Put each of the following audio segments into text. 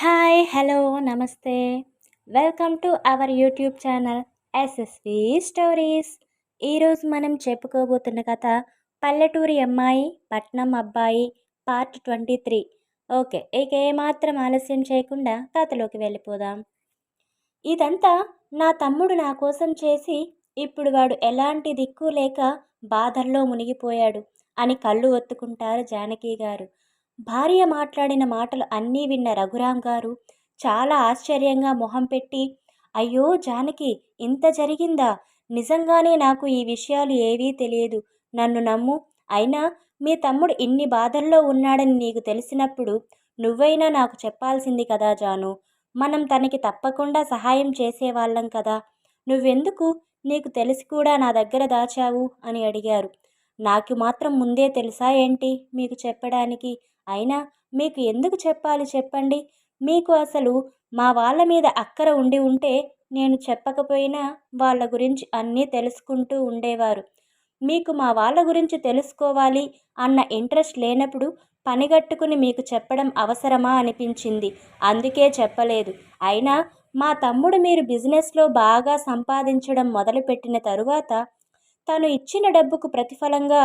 Hi hello నమస్తే. Welcome to our YouTube channel SSV stories. ఈరోజు మనం చెప్పుకోబోతున్న కథ పల్లెటూరి అమ్మాయి పట్నం అబ్బాయి పార్ట్ ట్వంటీ త్రీ. ఓకే ఇక ఏమాత్రం ఆలస్యం చేయకుండా కథలోకి వెళ్ళిపోదాం. ఇదంతా నా తమ్ముడు నా కోసం చేసి ఇప్పుడు వాడు ఎలాంటి దిక్కు లేక బాధల్లో మునిగిపోయాడు అని కళ్ళు ఒత్తుకుంటారు జానకి గారు. భార్య మాట్లాడిన మాటలు అన్నీ విన్న రఘురాం గారు చాలా ఆశ్చర్యంగా మొహం పెట్టి అయ్యో జానకి ఇంత జరిగిందా? నిజంగానే నాకు ఈ విషయాలు ఏవీ తెలియదు. నన్ను నమ్ము. అయినా మీ తమ్ముడు ఇన్ని బాధల్లో ఉన్నాడని నీకు తెలిసినప్పుడు నువ్వైనా నాకు చెప్పాల్సింది కదా జాను. మనం తనకి తప్పకుండా సహాయం చేసేవాళ్ళం కదా. నువ్వెందుకు? నీకు తెలిసి కూడా నా దగ్గర దాచావు అని అడిగారు. నాకు మాత్రం ముందే తెలుసా ఏంటి మీకు చెప్పడానికి? అయినా మీకు ఎందుకు చెప్పాలి చెప్పండి? మీకు అసలు మా వాళ్ళ మీద అక్కర ఉండి ఉంటే నేను చెప్పకపోయినా వాళ్ళ గురించి అన్నీ తెలుసుకుంటూ ఉండేవారు. మీకు మా వాళ్ళ గురించి తెలుసుకోవాలి అన్న ఇంట్రెస్ట్ లేనప్పుడు పనిగట్టుకుని మీకు చెప్పడం అవసరమా అనిపించింది. అందుకే చెప్పలేదు. అయినా మా తమ్ముడు మీరు బిజినెస్లో బాగా సంపాదించడం మొదలుపెట్టిన తరువాత తను ఇచ్చిన డబ్బుకు ప్రతిఫలంగా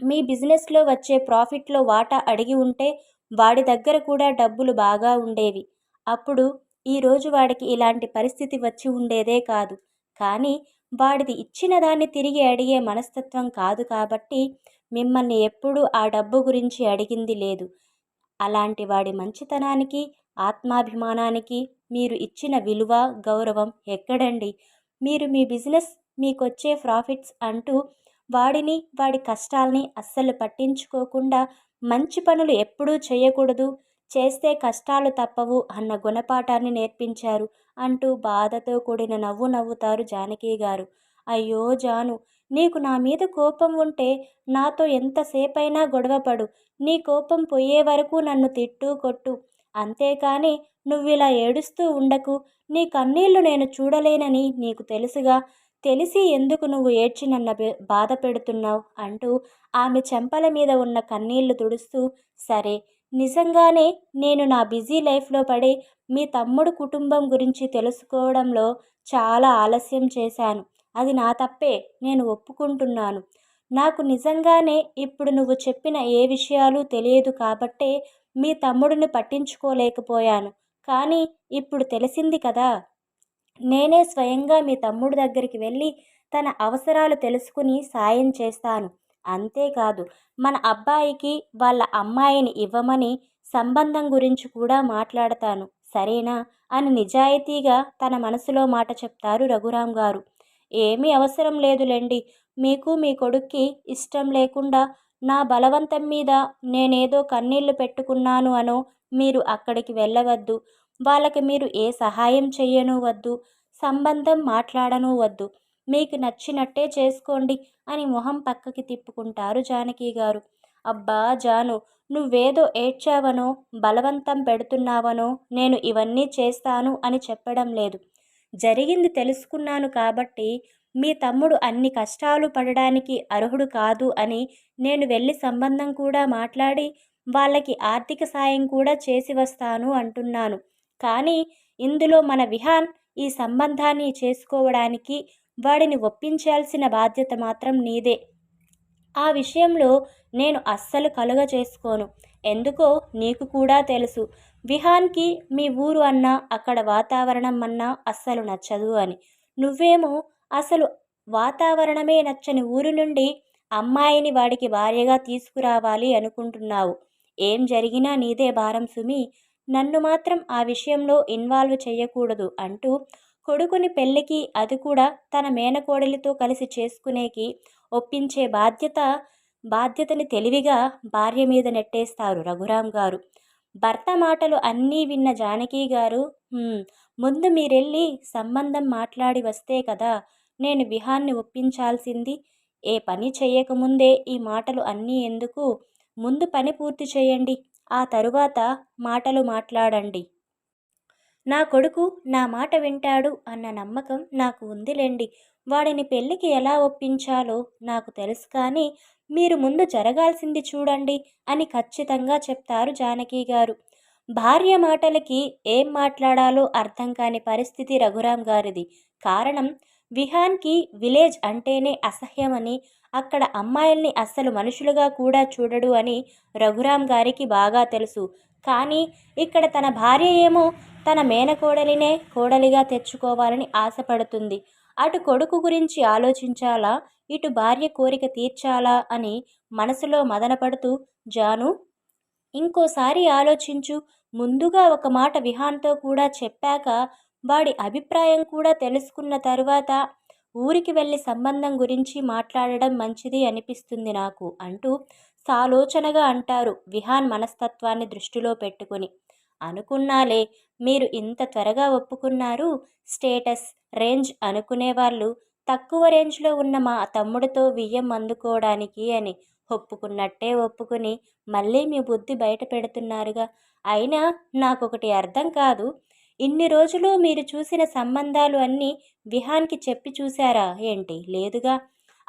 మీ బిజినెస్లో వచ్చే ప్రాఫిట్లో వాటా అడిగి ఉంటే వాడి దగ్గర కూడా డబ్బులు బాగా ఉండేవి. అప్పుడు ఈరోజు వాడికి ఇలాంటి పరిస్థితి వచ్చి ఉండేదే కాదు. కానీ వాడిది ఇచ్చిన దాన్ని తిరిగి అడిగే మనస్తత్వం కాదు కాబట్టి మిమ్మల్ని ఎప్పుడూ ఆ డబ్బు గురించి అడిగింది లేదు. అలాంటి వాడి మంచితనానికి ఆత్మాభిమానానికి మీరు ఇచ్చిన విలువ గౌరవం ఎక్కడండి? మీరు మీ బిజినెస్ మీకొచ్చే ప్రాఫిట్స్ అంటూ వాడిని వాడి కష్టాల్ని అస్సలు పట్టించుకోకుండా మంచి పనులు ఎప్పుడూ చేయకూడదు చేస్తే కష్టాలు తప్పవు అన్న గుణపాఠాన్ని నేర్పించారు అంటూ బాధతో కూడిన నవ్వు నవ్వుతారు జానకి గారు. అయ్యో జాను నీకు నా మీద కోపం ఉంటే నాతో ఎంతసేపైనా గొడవపడు నీ కోపం పోయే వరకు నన్ను తిట్టు కొట్టు. అంతేకాని నువ్విలా ఏడుస్తూ ఉండకు నీ కన్నీళ్ళు నేను చూడలేనని నీకు తెలుసుగా తెలిసి ఎందుకు నువ్వు ఏడ్చి నన్ను బాధ పెడుతున్నావు? అంటూ ఆమె చెంపల మీద ఉన్న కన్నీళ్ళు తుడుస్తూ సరే నిజంగానే నేను నా బిజీ లైఫ్లో పడి మీ తమ్ముడు కుటుంబం గురించి తెలుసుకోవడంలో చాలా ఆలస్యం చేశాను. అది నా తప్పే నేను ఒప్పుకుంటున్నాను. నాకు నిజంగానే ఇప్పుడు నువ్వు చెప్పిన ఏ విషయాలు తెలియదు కాబట్టే మీ తమ్ముడిని పట్టించుకోలేకపోయాను. కానీ ఇప్పుడు తెలిసింది కదా! నేనే స్వయంగా మీ తమ్ముడు దగ్గరికి వెళ్ళి తన అవసరాలు తెలుసుకుని సాయం చేస్తాను. అంతేకాదు మన అబ్బాయికి వాళ్ళ అమ్మాయిని ఇవ్వమని సంబంధం గురించి కూడా మాట్లాడతాను. సరేనా? అని నిజాయితీగా తన మనసులో మాట చెప్తారు రఘురాం గారు. ఏమీ అవసరం లేదులేండి. మీకు మీ కొడుక్కి ఇష్టం లేకుండా నా బలవంతం మీద నేనేదో కన్నీళ్ళు పెట్టుకున్నాను అనో మీరు అక్కడికి వెళ్ళవద్దు. వాళ్ళకి మీరు ఏ సహాయం చేయను వద్దు సంబంధం మాట్లాడను వద్దు. మీకు నచ్చినట్టే చేసుకోండి అని మొహం పక్కకి తిప్పుకుంటారు జానకి గారు. అబ్బా జాను నువ్వేదో ఏడ్చావనో బలవంతం పెడుతున్నావనో నేను ఇవన్నీ చేస్తాను అని చెప్పడం లేదు. జరిగింది తెలుసుకున్నాను కాబట్టి మీ తమ్ముడు అన్ని కష్టాలు పడడానికి అర్హుడు కాదు అని నేను వెళ్ళి సంబంధం కూడా మాట్లాడి వాళ్ళకి ఆర్థిక సాయం కూడా చేసి వస్తాను అంటున్నాను. కానీ ఇందులో మన విహాన్ ఈ సంబంధాన్ని చేసుకోవడానికి వాడిని ఒప్పించాల్సిన బాధ్యత మాత్రం నీదే. ఆ విషయంలో నేను అస్సలు కలుగ చేసుకోను. ఎందుకో నీకు కూడా తెలుసు విహాన్కి మీ ఊరు అన్నా అక్కడ వాతావరణం అన్నా అస్సలు నచ్చదు అని. నువ్వేమో అసలు వాతావరణమే నచ్చని ఊరు నుండి అమ్మాయిని వాడికి భార్యగా తీసుకురావాలి అనుకుంటున్నావు. ఏం జరిగినా నీదే భారం సుమి. నన్ను మాత్రం ఆ విషయంలో ఇన్వాల్వ్ చేయకూడదు అంటూ కొడుకుని పెళ్ళికి అది కూడా తన మేనకోడలితో కలిసి చేసుకునేకి ఒప్పించే బాధ్యత బాధ్యతని తెలివిగా భార్య మీద నెట్టేస్తారు రఘురాం గారు. భర్త మాటలు అన్నీ విన్న జానకి గారు ముందు మీరెళ్ళి సంబంధం మాట్లాడి వస్తే కదా నేను విహాన్ని ఒప్పించాల్సింది. ఏ పని చేయకముందే ఈ మాటలు అన్నీ ఎందుకు? ముందు పని పూర్తి చేయండి ఆ తరువాత మాటలు మాట్లాడండి. నా కొడుకు నా మాట వింటాడు అన్న నమ్మకం నాకు ఉందిలేండి. వాడిని పెళ్ళికి ఎలా ఒప్పించాలో నాకు తెలుసు కానీ మీరు ముందు జరగాల్సింది చూడండి అని ఖచ్చితంగా చెప్తారు జానకి గారు. భార్య మాటలకి ఏం మాట్లాడాలో అర్థం కాని పరిస్థితి రఘురాం గారిది. కారణం విహాన్కి విలేజ్ అంటేనే అసహ్యమని అక్కడ అమ్మాయిల్ని అస్సలు మనుషులుగా కూడా చూడడు అని రఘురాం గారికి బాగా తెలుసు. కానీ ఇక్కడ తన భార్య ఏమో తన మేనకోడలినే కోడలిగా తెచ్చుకోవాలని ఆశపడుతుంది. అటు కొడుకు గురించి ఆలోచించాలా? ఇటు భార్య కోరిక తీర్చాలా? అని మనసులో మదనపడుతూ జాను ఇంకోసారి ఆలోచించు. ముందుగా ఒక మాట విహాన్తో కూడా చెప్పాక వాడి అభిప్రాయం కూడా తెలుసుకున్న తరువాత ఊరికి వెళ్ళి సంబంధం గురించి మాట్లాడడం మంచిది అనిపిస్తుంది నాకు అంటూ సాలోచనగా అంటారు విహాన్ మనస్తత్వాన్ని దృష్టిలో పెట్టుకుని. అనుకున్నాలే మీరు ఇంత త్వరగా ఒప్పుకున్నారు స్టేటస్ రేంజ్ అనుకునేవాళ్ళు తక్కువ రేంజ్లో ఉన్న మా తమ్ముడితో వియ్యం అందుకోవడానికి అని ఒప్పుకున్నట్టే ఒప్పుకుని మళ్ళీ మీ బుద్ధి బయట పెడుతున్నారుగా. అయినా నాకొకటి అర్థం కాదు ఇన్ని రోజులు మీరు చూసిన సంబంధాలు అన్నీ విహాన్కి చెప్పి చూశారా ఏంటి? లేదుగా.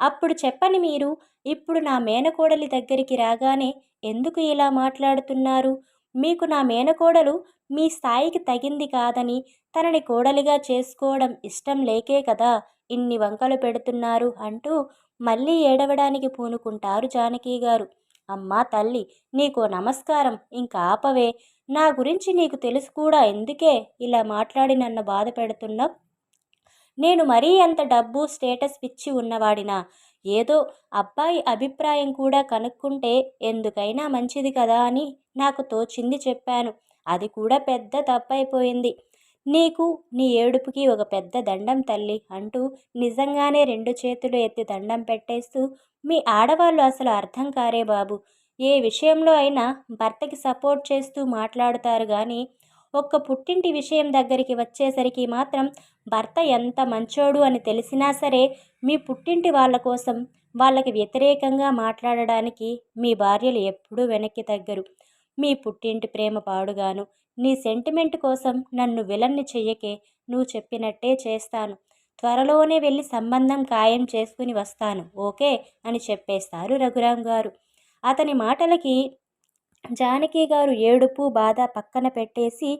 అప్పుడు చెప్పని మీరు ఇప్పుడు నా మేనకోడలి దగ్గరికి రాగానే ఎందుకు ఇలా మాట్లాడుతున్నారు? మీకు నా మేనకోడలు మీ స్థాయికి తగింది కాదని తనని కోడలిగా చేసుకోవడం ఇష్టం లేకే కదా ఇన్ని వంకలు పెడుతున్నారు అంటూ మళ్ళీ ఏడవడానికి పూనుకుంటారు జానకి గారు అమ్మా తల్లి నీకో నమస్కారం ఇంకా ఆపవే. నా గురించి నీకు తెలుసు కూడా ఎందుకే ఇలా మాట్లాడి నన్ను బాధ పెడుతున్నావు? నేను మరీ అంత డబ్బు స్టేటస్ పిచ్చి ఉన్నవాడినా? ఏదో అబ్బాయి అభిప్రాయం కూడా కనుక్కుంటే ఎందుకైనా మంచిది కదా అని నాకు తోచింది చెప్పాను. అది కూడా పెద్ద తప్పైపోయింది. నీకు నీ ఏడుపుకి ఒక పెద్ద దండం తల్లి అంటూ నిజంగానే రెండు చేతులు ఎత్తి దండం పెట్టేస్తూ మీ ఆడవాళ్ళు అసలు అర్థం కారే బాబు. ఏ విషయంలో అయినా భర్తకి సపోర్ట్ చేస్తూ మాట్లాడుతారు కానీ ఒక్క పుట్టింటి విషయం దగ్గరికి వచ్చేసరికి మాత్రం భర్త ఎంత మంచోడు అని తెలిసినా సరే మీ పుట్టింటి వాళ్ళ కోసం వాళ్ళకి వ్యతిరేకంగా మాట్లాడడానికి మీ భార్యలు ఎప్పుడూ వెనక్కి తగ్గరు. మీ పుట్టింటి ప్రేమ పాడుగాను. నీ సెంటిమెంట్ కోసం నన్ను విలన్ని చెయ్యకే నువ్వు చెప్పినట్టే చేస్తాను. త్వరలోనే వెళ్ళి సంబంధం ఖాయం చేసుకుని వస్తాను ఓకే? అని చెప్పేస్తారు రఘురాం గారు అతని మాటలకి జానకి గారు ఏడుపు బాధ పక్కన పెట్టేసి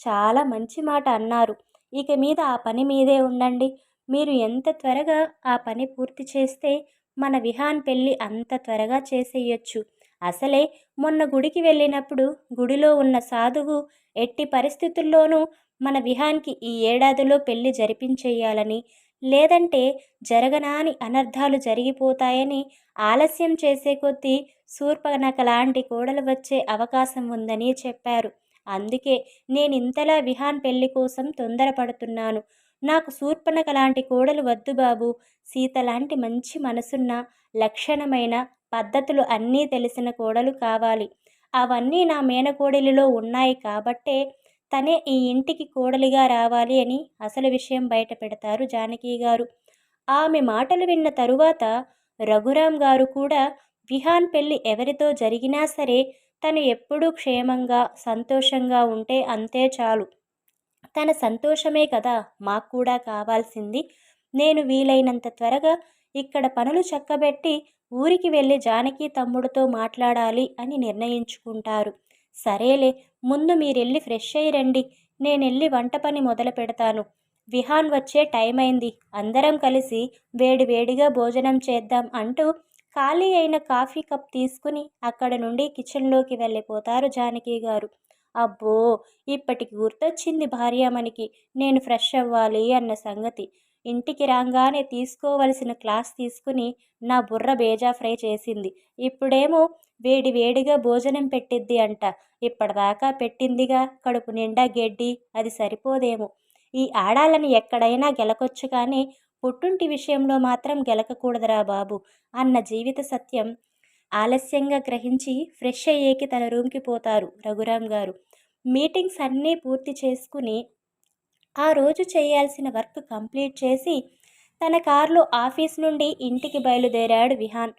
చాలా మంచి మాట అన్నారు. ఇక మీద ఆ పని మీదే ఉండండి. మీరు ఎంత త్వరగా ఆ పని పూర్తి చేస్తే మన విహాన్ పెళ్ళి అంత త్వరగా చేసేయొచ్చు. అసలే మొన్న గుడికి వెళ్ళినప్పుడు గుడిలో ఉన్న సాధువు ఎట్టి పరిస్థితుల్లోనూ మన విహాన్కి ఈ ఏడాదిలో పెళ్ళి జరిపించేయాలని లేదంటే జరగనాని అనర్థాలు జరిగిపోతాయని ఆలస్యం చేసే కొద్దీ శూర్పనక లాంటి కోడలు వచ్చే అవకాశం ఉందని చెప్పారు. అందుకే నేను ఇంతలా విహాన్ పెళ్ళి కోసం తొందరపడుతున్నాను. నాకు శూర్పనక లాంటి కోడలు వద్దు బాబు. సీత లాంటి మంచి మనసున్న లక్షణమైన పద్ధతులు అన్నీ తెలిసిన కోడలు కావాలి. అవన్నీ నా మేనకోడలిలో ఉన్నాయి కాబట్టే తనే ఈ ఇంటికి కోడలిగా రావాలి అని అసలు విషయం బయట పెడతారు జానకి గారు. ఆమె మాటలు విన్న తరువాత రఘురాం గారు కూడా విహాన్ పెళ్ళి ఎవరితో జరిగినా సరే తను ఎప్పుడూ క్షేమంగా సంతోషంగా ఉంటే అంతే చాలు. తన సంతోషమే కదా మాకు కూడా కావాల్సింది. నేను వీలైనంత త్వరగా ఇక్కడ పనులు చక్కబెట్టి ఊరికి వెళ్ళి జానకి తమ్ముడితో మాట్లాడాలి అని నిర్ణయించుకుంటారు. సరేలే ముందు మీరెళ్ళి ఫ్రెష్ అయ్యి రండి. నేనెళ్ళి వంట పని మొదలు పెడతాను. విహాన్ వచ్చే టైం అయింది అందరం కలిసి వేడి వేడిగా భోజనం చేద్దాం అంటూ ఖాళీ అయిన కాఫీ కప్ తీసుకుని అక్కడ నుండి కిచెన్లోకి వెళ్ళిపోతారు జానకి గారు. అబ్బో ఇప్పటికి గుర్తొచ్చింది భార్యామణికి. నేను ఫ్రెష్ అవ్వాలి అన్న సంగతి. ఇంటికి రాగానే తీసుకోవలసిన క్లాస్ తీసుకుని నా బుర్ర బేజా ఫ్రై చేసింది. ఇప్పుడేమో వేడి వేడిగా భోజనం పెట్టిద్ది అంట. ఇప్పటిదాకా పెట్టిందిగా కడుపు నిండా గెడ్డి అది సరిపోదేమో. ఈ ఆడాలని ఎక్కడైనా గెలకొచ్చు కానీ పుట్టుంటి విషయంలో మాత్రం గెలకకూడదురా బాబు అన్న జీవిత సత్యం ఆలస్యంగా గ్రహించి ఫ్రెష్ అయ్యేకి తన రూమ్కి పోతారు రఘురామ్ గారు. మీటింగ్స్ అన్నీ పూర్తి చేసుకుని ఆ రోజు చేయాల్సిన వర్క్ కంప్లీట్ చేసి తన కారులో ఆఫీస్ నుండి ఇంటికి బయలుదేరాడు విహాన్.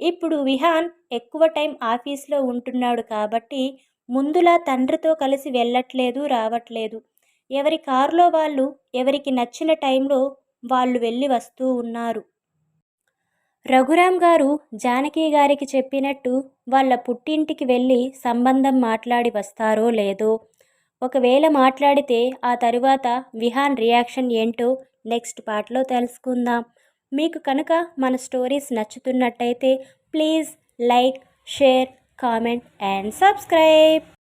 ఇప్పుడు విహాన్ ఎక్కువ టైం ఆఫీస్లో ఉంటున్నాడు కాబట్టి ముందులా తండ్రితో కలిసి వెళ్ళట్లేదు రావట్లేదు. ఎవరి కారులో వాళ్ళు ఎవరికి నచ్చిన టైంలో వాళ్ళు వెళ్ళి వస్తూ ఉన్నారు. రఘురాం గారు జానకి గారికి చెప్పినట్టు వాళ్ళ పుట్టింటికి వెళ్ళి సంబంధం మాట్లాడి వస్తారో లేదో ఒకవేళ మాట్లాడితే ఆ తరువాత విహాన్ రియాక్షన్ ఏంటో నెక్స్ట్ పార్ట్లో తెలుసుకుందాం. మీకు కనుక మన stories నచ్చుతున్నట్టయితే please like share comment and subscribe.